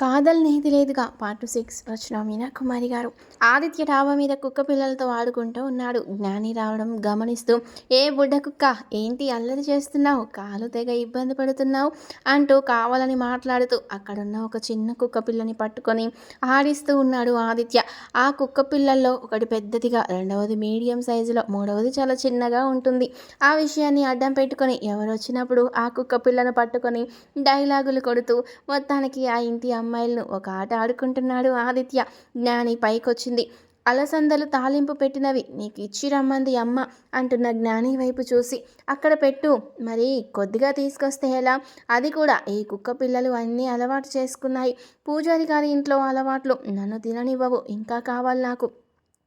కాదల్ నేది లేదుగా part six వచ్చిన మీనాకుమారి గారు. ఆదిత్య డాబా మీద కుక్క పిల్లలతో ఆడుకుంటూ ఉన్నాడు. జ్ఞాని రావడం గమనిస్తూ ఏ బుడ్డ కుక్క ఏంటి అల్లరి చేస్తున్నావు? కాలు తెగ ఇబ్బంది పడుతున్నావు? అంటూ కావాలని మాట్లాడుతూ అక్కడున్న ఒక చిన్న కుక్క పిల్లని పట్టుకొని ఆడిస్తూ ఉన్నాడు ఆదిత్య. ఆ కుక్క పిల్లల్లో ఒకటి పెద్దదిగా రెండవది మీడియం సైజులో మూడవది చాలా చిన్నగా ఉంటుంది. ఆ విషయాన్ని అడ్డం పెట్టుకొని ఎవరు వచ్చినప్పుడు ఆ కుక్క పిల్లను పట్టుకొని డైలాగులు కొడుతూ మొత్తానికి ఆ ఇంటి అమ్మాయిలను ఒక ఆట ఆడుకుంటున్నాడు ఆదిత్య. జ్ఞాని పైకొచ్చింది. అలసందలు తాలింపు పెట్టినవి. నీకు ఇచ్చి రమ్మంది అమ్మ అంటున్న జ్ఞాని వైపు చూసి. అక్కడ పెట్టు. మరి కొద్దిగా తీసుకొస్తే ఎలా? అది కూడా ఈ కుక్క పిల్లలు అన్నీ అలవాటు చేసుకున్నాయి. పూజారి గారి ఇంట్లో అలవాట్లు. నన్ను తిననివ్వవు. ఇంకా కావాలి నాకు.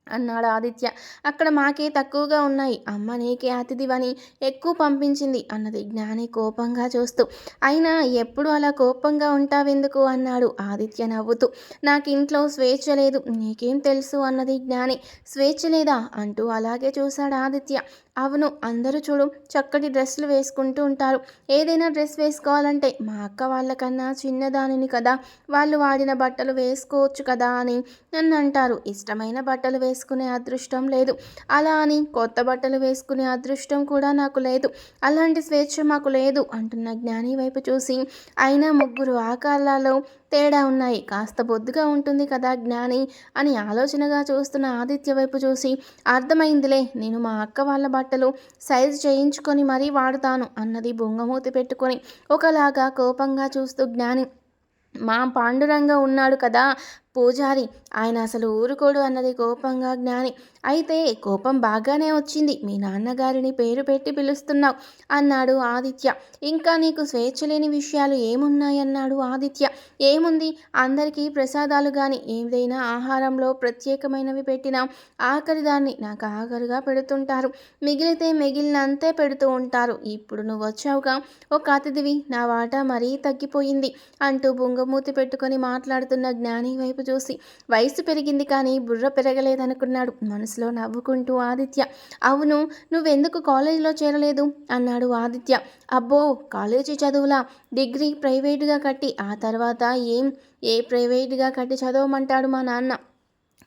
అన్నాడు ఆదిత్య. అక్కడ మాకే తక్కువగా ఉన్నాయి. అమ్మ నీకే అతిథివని ఎక్కువ పంపించింది అన్నది జ్ఞాని కోపంగా చూస్తూ. అయినా ఎప్పుడు అలా కోపంగా ఉంటావెందుకు అన్నాడు ఆదిత్య నవ్వుతూ. నాకు ఇంట్లో స్వేచ్ఛ లేదు. నీకేం తెలుసు అన్నది జ్ఞాని. స్వేచ్ఛ లేదా అంటూ అలాగే చూశాడు ఆదిత్య. అవును అందరూ చూడు చక్కటి డ్రెస్సులు వేసుకుంటూ ఉంటారు. ఏదైనా డ్రెస్ వేసుకోవాలంటే మా అక్క వాళ్ళకన్నా చిన్నదానిని కదా వాళ్ళు వాడిన బట్టలు వేసుకోవచ్చు కదా అని నన్ను అంటారు. ఇష్టమైన బట్టలు వేసుకునే అదృష్టం లేదు. అలా అని కొత్త బట్టలు వేసుకునే అదృష్టం కూడా నాకు లేదు. అలాంటి స్వేచ్ఛ మాకు లేదు అంటున్న జ్ఞాని వైపు చూసి. అయినా ముగ్గురు ఆకారాలలో తేడా ఉన్నాయి. కాస్త బొద్దుగా ఉంటుంది కదా జ్ఞాని అని ఆలోచనగా చూస్తున్న ఆదిత్య వైపు చూసి. అర్థమైందిలే నేను మా అక్క వాళ్ళ బట్టలు సైజు చేయించుకొని మరీ వాడుతాను అన్నది బొంగమూతి పెట్టుకొని. ఒకలాగా కోపంగా చూస్తూ జ్ఞాని మా పాండురంగ ఉన్నాడు కదా పూజారి ఆయన అసలు ఊరుకోడు అన్నది కోపంగా జ్ఞాని. అయితే కోపం బాగానే వచ్చింది. మీ నాన్నగారిని పేరు పెట్టి పిలుస్తున్నావు అన్నాడు ఆదిత్య. ఇంకా నీకు స్వేచ్ఛ లేని విషయాలు ఏమున్నాయన్నాడు ఆదిత్య. ఏముంది? అందరికీ ప్రసాదాలు కానీ ఏదైనా ఆహారంలో ప్రత్యేకమైనవి పెట్టినా ఆఖరి దాన్ని నాకు ఆఖరిగా పెడుతుంటారు. మిగిలితే మిగిలినంతే పెడుతూ ఉంటారు. ఇప్పుడు నువ్వు వచ్చావుగా. ఒక అతిథివి నా వాటా మరీ తగ్గిపోయింది అంటూ బుంగమూతి పెట్టుకొని మాట్లాడుతున్న జ్ఞాని వైపు చూసి వయసు పెరిగింది కానీ బుర్ర పెరగలేదనుకున్నాడు. మనసులో నవ్వుకుంటూ ఆదిత్య. అవును నువ్వెందుకు కాలేజీలో చేరలేదు? అన్నాడు ఆదిత్య. అబ్బో కాలేజీ చదువులా. డిగ్రీ ప్రైవేటుగా కట్టి ఆ తర్వాత ఏం ఏ ప్రైవేటుగా కట్టి చదవమంటాడు మా నాన్న.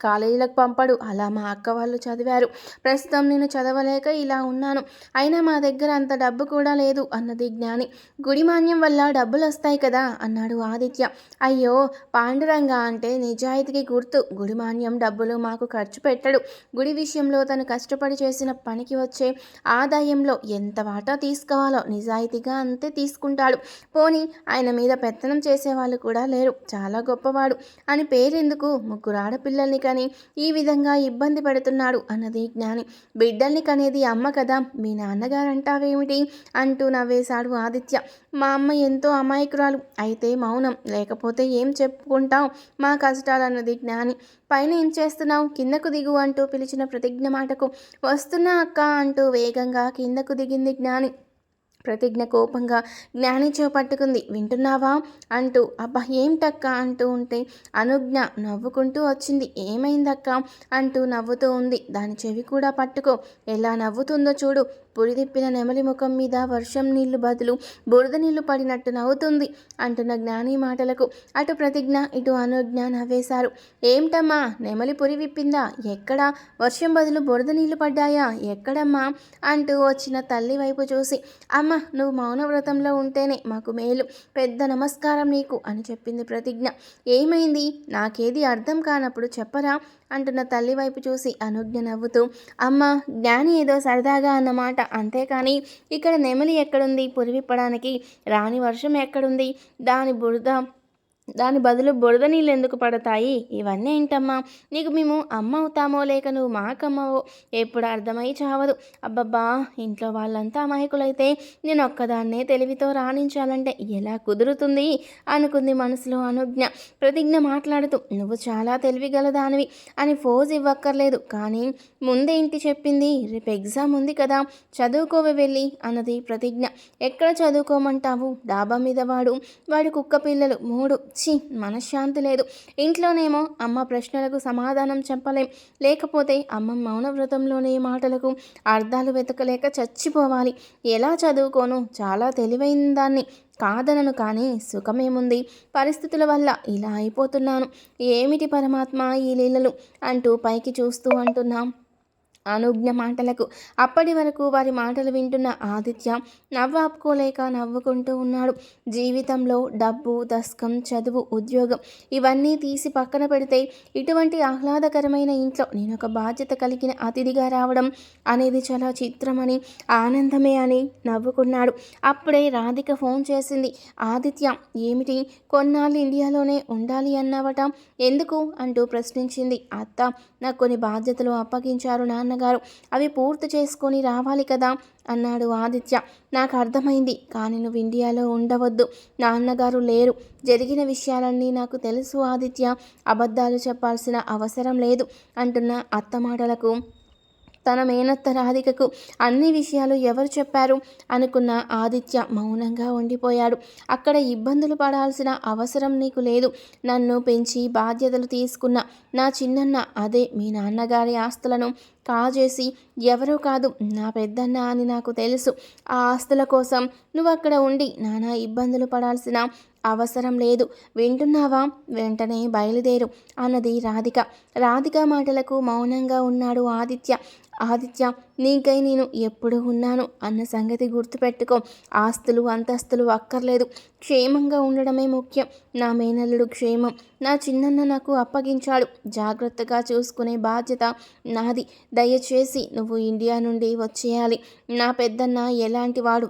కాలేజీలకు పంపడు. అలా మా అక్క వాళ్ళు చదివారు. ప్రస్తుతం నేను చదవలేక ఇలా ఉన్నాను. అయినా మా దగ్గర అంత డబ్బు కూడా లేదు అన్నది జ్ఞాని. గుడిమాన్యం వల్ల డబ్బులు వస్తాయి కదా అన్నాడు ఆదిత్య. అయ్యో పాండురంగ అంటే నిజాయితీకి గుర్తు. గుడిమాన్యం డబ్బులు మాకు ఖర్చు పెట్టడు. గుడి విషయంలో తను కష్టపడి చేసిన పనికి వచ్చే ఆదాయంలో ఎంత వాటా తీసుకోవాలో నిజాయితీగా అంతే తీసుకుంటాడు. పోని ఆయన మీద పెత్తనం చేసేవాళ్ళు కూడా లేరు. చాలా గొప్పవాడు. అని పేరెందుకు ముగ్గురు ఆడపిల్లల్ని కానీ ఈ విధంగా ఇబ్బంది పడుతున్నాడు అన్నది జ్ఞాని. బిడ్డల్ని కనేది అమ్మ కదా మీ నాన్నగారు అంటావేమిటి అంటూ నవ్వేశాడు ఆదిత్య. మా అమ్మ ఎంతో అమాయకురాలు. అయితే మౌనం లేకపోతే ఏం చెప్పుకుంటావు? మా కష్టాలన్నది జ్ఞాని. పైన ఏం చేస్తున్నావు? కిందకు దిగు అంటూ పిలిచిన ప్రతిజ్ఞ మాటకు. వస్తున్నా అక్క అంటూ వేగంగా కిందకు దిగింది జ్ఞాని. ప్రతిజ్ఞ కోపంగా జ్ఞాని పట్టుకుంది వింటున్నావా? అంటూ అబ్బా ఏమిటక్క? అంటూ ఉంటే అనుజ్ఞ నవ్వుకుంటూ వచ్చింది ఏమైందక్క? అంటూ నవ్వుతూ ఉంది దాని చెవి కూడా పట్టుకో ఎలా నవ్వుతుందో చూడు పురిదిప్పిన నెమలి ముఖం మీద వర్షం నీళ్ళు బదులు బురద నీళ్ళు పడినట్టు నవ్వుతుంది అంటున్న జ్ఞాని మాటలకు. అటు ప్రతిజ్ఞ ఇటు అనుజ్ఞ నవ్వేశారు. ఏమిటమ్మా నెమలి పురి విప్పిందా? ఎక్కడా? వర్షం బదులు బురద నీళ్ళు పడ్డాయా? ఎక్కడమ్మా? అంటూ వచ్చిన తల్లి వైపు చూసి అమ్మ నువ్వు మౌనవ్రతంలో ఉంటేనే మాకు మేలు. పెద్ద నమస్కారం నీకు అని చెప్పింది ప్రతిజ్ఞ. ఏమైంది? నాకేది అర్థం కానప్పుడు చెప్పరా? అంటున్న తల్లి వైపు చూసి అనుజ్ఞ నవ్వుతూ అమ్మ జ్ఞాని ఏదో సరదాగా అన్నమాట. అంతేకాని ఇక్కడ నెమలి ఎక్కడుంది? పురివిప్పడానికి రాని వర్షం ఎక్కడుంది? దాని బురద దాని బదులు బురద నీళ్ళు ఎందుకు పడతాయి? ఇవన్నీ ఏంటమ్మా? నీకు మేము అమ్మ అవుతామో లేక నువ్వు మాకమ్మవో ఎప్పుడు అర్థమై చావదు. అబ్బబ్బా ఇంట్లో వాళ్ళంతా అమాయకులైతే నేను ఒక్కదాన్నే తెలివితో రాణించాలంటే ఎలా కుదురుతుంది? అనుకుంది మనసులో అనుజ్ఞ. ప్రతిజ్ఞ మాట్లాడుతూ నువ్వు చాలా తెలివిగల దానివి అని ఫోజ్ ఇవ్వక్కర్లేదు. కానీ ముందేంటి చెప్పింది రేపు ఎగ్జామ్ ఉంది కదా చదువుకోవి వెళ్ళి అన్నది ప్రతిజ్ఞ. ఎక్కడ చదువుకోమంటావు? డాబా మీద వాడు వాడి కుక్క పిల్లలు మూడు ఛీ మనశ్శాంతి లేదు. ఇంట్లోనేమో అమ్మ ప్రశ్నలకు సమాధానం చెప్పలేం. లేకపోతే అమ్మ మౌనవ్రతంలోనే మాటలకు అర్థాలు వెతకలేక చచ్చిపోవాలి. ఎలా చదువుకోను? చాలా తెలివైన దాన్ని. కాదనను కానీ సుఖమేముంది? పరిస్థితుల వల్ల ఇలా అయిపోతున్నాను. ఏమిటి పరమాత్మ ఈ లీలలు? అంటూ పైకి చూస్తూ అంటున్నాం. అనుజ్ఞ మాటలకు. అప్పటి వరకు వారి మాటలు వింటున్న ఆదిత్య నవ్వాపుకోలేక నవ్వుకుంటూ ఉన్నాడు. జీవితంలో డబ్బు దస్కం చదువు ఉద్యోగం ఇవన్నీ తీసి పక్కన పెడితే ఇటువంటి ఆహ్లాదకరమైన ఇంట్లో నేను ఒక బాధ్యత కలిగిన అతిథిగా రావడం అనేది చాలా చిత్రమని ఆనందమే అని నవ్వుకున్నాడు. అప్పుడే రాధిక ఫోన్ చేసింది. ఆదిత్య ఏమిటి? కొన్నాళ్ళు ఇండియాలోనే ఉండాలి అన్నావట? ఎందుకు? అంటూ ప్రశ్నించింది. అత్త నాకు కొన్ని బాధ్యతలు అప్పగించారు నాన్న నాన్నగారు అవి పూర్తి చేసుకొని రావాలి కదా? అన్నాడు ఆదిత్య. నాకు అర్థమైంది. కానీ నువ్వు ఇండియాలో ఉండవద్దు. నాన్నగారు లేరు. జరిగిన విషయాలన్నీ నాకు తెలుసు ఆదిత్య. అబద్ధాలు చెప్పాల్సిన అవసరం లేదు అంటున్న అత్త మాటలకు. తన మేనత్త రాధికకు అన్ని విషయాలు ఎవరు చెప్పారు? అనుకున్న ఆదిత్య మౌనంగా ఉండిపోయాడు. అక్కడ ఇబ్బందులు పడాల్సిన అవసరం నీకు లేదు. నన్ను పెంచి బాధ్యతలు తీసుకున్న నా చిన్నన్న అదే మీ నాన్నగారి ఆస్తులను కాజేసి ఎవరో కాదు నా పెద్దన్న అని నాకు తెలుసు. ఆ ఆస్తుల కోసం నువ్వు అక్కడ ఉండి నానా ఇబ్బందులు పడాల్సిన అవసరం లేదు. వింటున్నావా? వెంటనే బయలుదేరు అన్నది రాధిక. రాధిక మాటలకు మౌనంగా ఉన్నాడు ఆదిత్య. ఆదిత్య నీకై నేను ఎప్పుడు ఉన్నాను. అన్న సంగతి గుర్తుపెట్టుకో. ఆస్తులు అంతస్తులు అక్కర్లేదు. క్షేమంగా ఉండడమే ముఖ్యం. నా మేనల్లుడు క్షేమం. నా చిన్నన్న నాకు అప్పగించాడు. జాగ్రత్తగా చూసుకునే బాధ్యత నాది. దయచేసి నువ్వు ఇండియా నుండి వచ్చేయాలి. నా పెద్దన్న ఎలాంటి వాడు?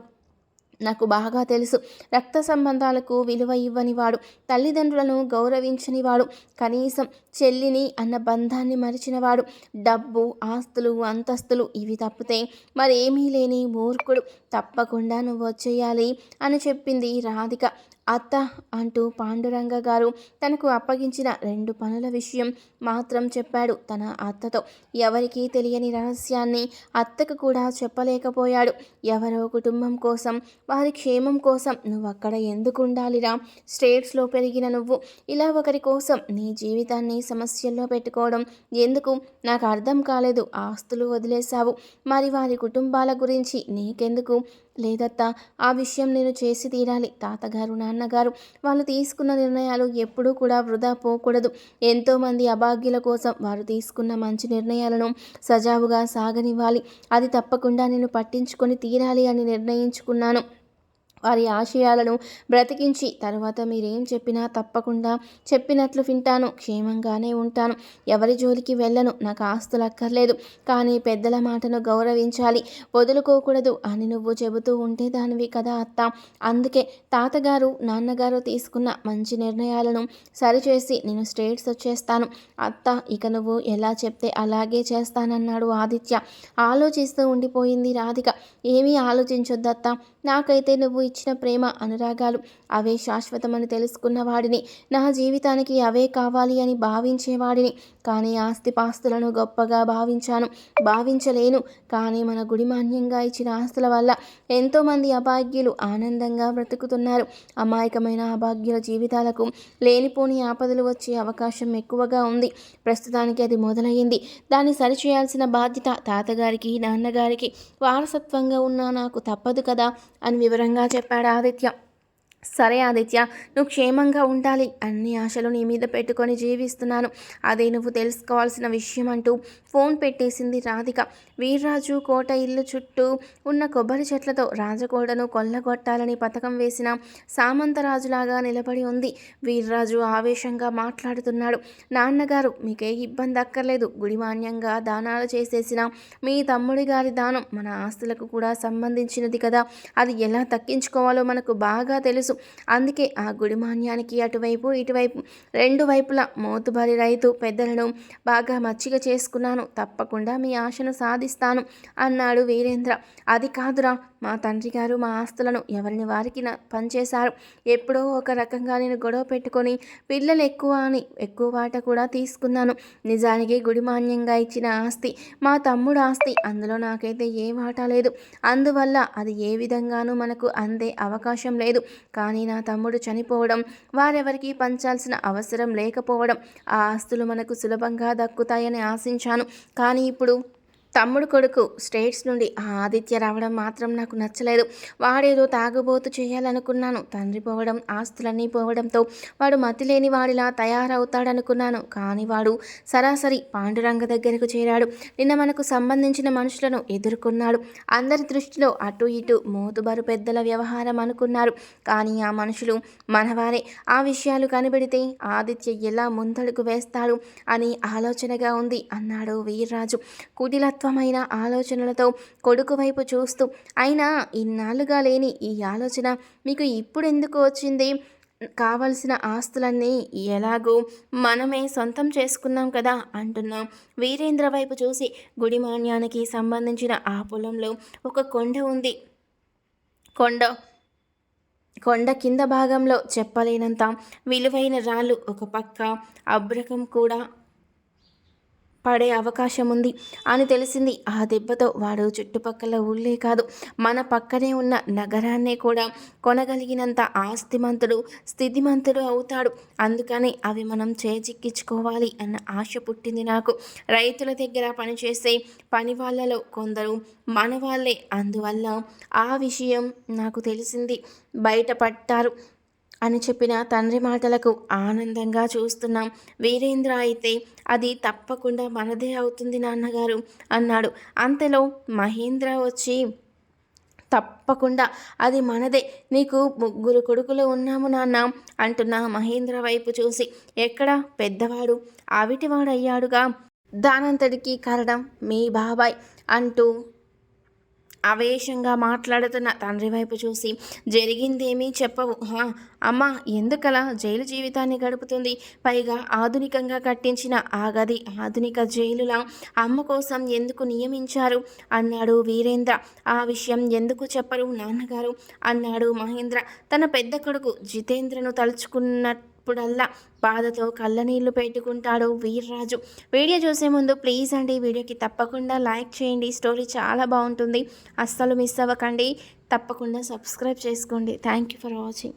నాకు బాగా తెలుసు. రక్త సంబంధాలకు విలువ ఇవ్వనివాడు తల్లిదండ్రులను గౌరవించనివాడు కనీసం చెల్లిని అన్న బంధాన్ని మరిచినవాడు డబ్బు ఆస్తులు అంతస్తులు ఇవి తప్పితే మరేమీ లేని మూర్ఖుడు. తప్పకుండా నువ్వు వచ్చేయాలి అని చెప్పింది రాధిక. అత్త అంటూ పాండురంగ గారు తనకు అప్పగించిన రెండు పనుల విషయం మాత్రం చెప్పాడు తన అత్తతో. ఎవరికీ తెలియని రహస్యాన్ని అత్తకు కూడా చెప్పలేకపోయాడు. ఎవరో కుటుంబం కోసం వారి క్షేమం కోసం నువ్వు అక్కడ ఎందుకు ఉండాలిరా స్టేట్స్లో పెరిగిన నువ్వు ఇలా ఒకరి కోసం నీ జీవితాన్ని సమస్యల్లో పెట్టుకోవడం ఎందుకు? నాకు అర్థం కాలేదు ఆస్తులు వదిలేశావు. మరి వారి కుటుంబాల గురించి నీకెందుకు? లేదత్తా ఆ విషయం నేను చేసి తీరాలి. తాతగారు నాన్నగారు వాళ్ళు తీసుకున్న నిర్ణయాలు ఎప్పుడూ కూడా వృధా పోకూడదు. ఎంతోమంది అభాగ్యుల కోసం వారు తీసుకున్న మంచి నిర్ణయాలను సజావుగా సాగనివ్వాలి. అది తప్పకుండా నేను పట్టించుకొని తీరాలి అని నిర్ణయించుకున్నాను. వారి ఆశయాలను బ్రతికించి తర్వాత మీరేం చెప్పినా తప్పకుండా చెప్పినట్లు వింటాను. క్షేమంగానే ఉంటాను. ఎవరి జోలికి వెళ్ళను. నాకు ఆస్తులు అక్కర్లేదు. కానీ పెద్దల మాటను గౌరవించాలి. వదులుకోకూడదు అని నువ్వు చెబుతూ ఉంటే దానివి కదా అత్త. అందుకే తాతగారు నాన్నగారు తీసుకున్న మంచి నిర్ణయాలను సరిచేసి నేను స్టేట్స్ వచ్చేస్తాను. అత్త ఇక నువ్వు ఎలా చెప్తే అలాగే చేస్తానన్నాడు ఆదిత్య. ఆలోచిస్తూ ఉండిపోయింది రాధిక. ఏమీ ఆలోచించొద్దత్త. నాకైతే నువ్వు ఇచ్చిన ప్రేమ అనురాగాలు అవే శాశ్వతమని తెలుసుకున్న వాడిని. నా జీవితానికి అవే కావాలి అని భావించేవాడిని కానీ ఆస్తిపాస్తులను గొప్పగా భావించాను భావించలేను. కానీ మన గుడిమాన్యంగా ఇచ్చిన ఆస్తుల వల్ల ఎంతోమంది అభాగ్యులు ఆనందంగా బ్రతుకుతున్నారు. అమాయకమైన అభాగ్యుల జీవితాలకు లేనిపోని ఆపదలు వచ్చే అవకాశం ఎక్కువగా ఉంది. ప్రస్తుతానికి అది మొదలయ్యింది. దాన్ని సరిచేయాల్సిన బాధ్యత తాతగారికి నాన్నగారికి వారసత్వంగా ఉన్న నాకు తప్పదు కదా అని వివరంగా చెప్పాడు ఆదిత్య సరే ఆదిత్య నువ్వు క్షేమంగా ఉండాలి. అన్ని ఆశలు నీ మీద పెట్టుకొని జీవిస్తున్నాను. అదే నువ్వు తెలుసుకోవాల్సిన విషయం అంటూ ఫోన్ పెట్టేసింది రాధిక. వీర్రాజు కోట ఇల్లు చుట్టూ ఉన్న కొబ్బరి చెట్లతో రాజకోటను కొల్లగొట్టాలని పథకం వేసిన సామంతరాజులాగా నిలబడి ఉంది. వీర్రాజు ఆవేశంగా మాట్లాడుతున్నాడు. నాన్నగారు మీకే ఇబ్బంది అక్కర్లేదు. గుడిమాన్యంగా దానాలు చేసేసిన మీ తమ్ముడి గారి దానం మన ఆస్తులకు కూడా సంబంధించినది కదా. అది ఎలా తక్కించుకోవాలో మనకు బాగా తెలుసు. అందుకే ఆ గుడిమాన్యానికి అటువైపు ఇటువైపు రెండు వైపులా మోతుబరి రైతు పెద్దలను బాగా మచ్చిక చేసుకున్నాను. తప్పకుండా మీ ఆశను సాధిస్తాను అన్నాడు వీరేంద్ర. అది కాదురా మా తండ్రి గారు మా ఆస్తులను ఎవరిని వారికి న- పనిచేశారు ఎప్పుడో ఒక రకంగా నేను గొడవ పెట్టుకొని పిల్లలు ఎక్కువ అని ఎక్కువ వాట కూడా తీసుకున్నాను. నిజానికి గుడిమాన్యంగా ఇచ్చిన ఆస్తి మా తమ్ముడు ఆస్తి అందులో నాకైతే ఏ వాటా లేదు. అందువల్ల అది ఏ విధంగానూ మనకు అందే అవకాశం లేదు. కానీ నా తమ్ముడు చనిపోవడం వారెవరికి పంచాల్సిన అవసరం లేకపోవడం ఆ ఆస్తులు మనకు సులభంగా దక్కుతాయని ఆశించాను. కానీ ఇప్పుడు తమ్ముడు కొడుకు స్టేట్స్ నుండి ఆ ఆదిత్య రావడం మాత్రం నాకు నచ్చలేదు. వాడేదో తాగుబోతు చేయాలనుకున్నాను. తండ్రి పోవడం ఆస్తులన్నీ పోవడంతో వాడు మతిలేని వాడిలా తయారవుతాడనుకున్నాను. కానీ వాడు సరాసరి పాండురంగ దగ్గరకు చేరాడు. నిన్న మనకు సంబంధించిన మనుషులను ఎదుర్కొన్నాడు. అందరి దృష్టిలో అటు ఇటు మోతుబరు పెద్దల వ్యవహారం అనుకున్నారు. కానీ ఆ మనుషులు మనవారే. ఆ విషయాలు కనిపెడితే ఆదిత్య ఎలా ముందడుగు వేస్తాడు అని ఆలోచనగా ఉంది అన్నాడు వీర్రాజు. కుటిలత్వమైన ఆలోచనలతో కొడుకు వైపు చూస్తూ అయినా ఇన్నాళ్ళుగా లేని ఈ ఆలోచన మీకు ఇప్పుడు ఎందుకు వచ్చింది? కావలసిన ఆస్తులన్నీ ఎలాగో మనమే సొంతం చేసుకున్నాం కదా అంటున్నాం. వీరేంద్ర వైపు చూసి గుడిమాన్యానికి సంబంధించిన ఆ పొలంలో ఒక కొండ ఉంది. కొండ కొండ కింద భాగంలో చెప్పలేనంత విలువైన రాళ్ళు ఒక పక్క అబ్రకం కూడా పడే అవకాశం ఉంది అని తెలిసింది. ఆ దెబ్బతో వాడు చుట్టుపక్కల ఊళ్ళే కాదు మన పక్కనే ఉన్న నగరాన్నే కూడా కొనగలిగినంత ఆస్తిమంతుడు స్థితిమంతుడు అవుతాడు. అందుకని అవి మనం చేజిక్కించుకోవాలి అన్న ఆశ పుట్టింది నాకు. రైతుల దగ్గర పనిచేసే పని వాళ్ళలో కొందరు మన వాళ్ళే అందువల్ల ఆ విషయం నాకు తెలిసింది. బయటపడ్డారు. అని చెప్పిన తండ్రి మాటలకు ఆనందంగా చూస్తున్నాం. వీరేంద్ర అయితే అది తప్పకుండా మనదే అవుతుంది నాన్నగారు అన్నాడు. అంతలో మహేంద్ర వచ్చి తప్పకుండా అది మనదే. నీకు ముగ్గురు కొడుకులు ఉన్నాము నాన్న అంటున్న మహేంద్ర వైపు చూసి ఎక్కడ పెద్దవాడు? ఆవిటివాడయ్యాడుగా. దానంతటికీ కారణం మీ బాబాయ్ అంటూ ఆవేశంగా మాట్లాడుతున్న తండ్రి వైపు చూసి జరిగిందేమీ చెప్పవు. హా అమ్మ ఎందుకలా? జైలు జీవితాన్ని గడుపుతుంది. పైగా ఆధునికంగా కట్టించిన ఆ గది ఆధునిక జైలులా. అమ్మ కోసం ఎందుకు నియమించారు? అన్నాడు వీరేంద్ర. ఆ విషయం ఎందుకు చెప్పరు నాన్నగారు? అన్నాడు మహేంద్ర. తన పెద్ద కొడుకు జితేంద్రను తలుచుకున్నప్పుడల్లా బాధతో కళ్ళనీళ్ళు పెట్టుకుంటాడు వీర్రాజు. వీడియో చూసే ముందు ప్లీజ్ అండి వీడియోకి తప్పకుండా లైక్ చేయండి. స్టోరీ చాలా బాగుంటుంది. అస్సలు మిస్ అవ్వకండి. తప్పకుండా సబ్స్క్రైబ్ చేసుకోండి. Thank you for watching.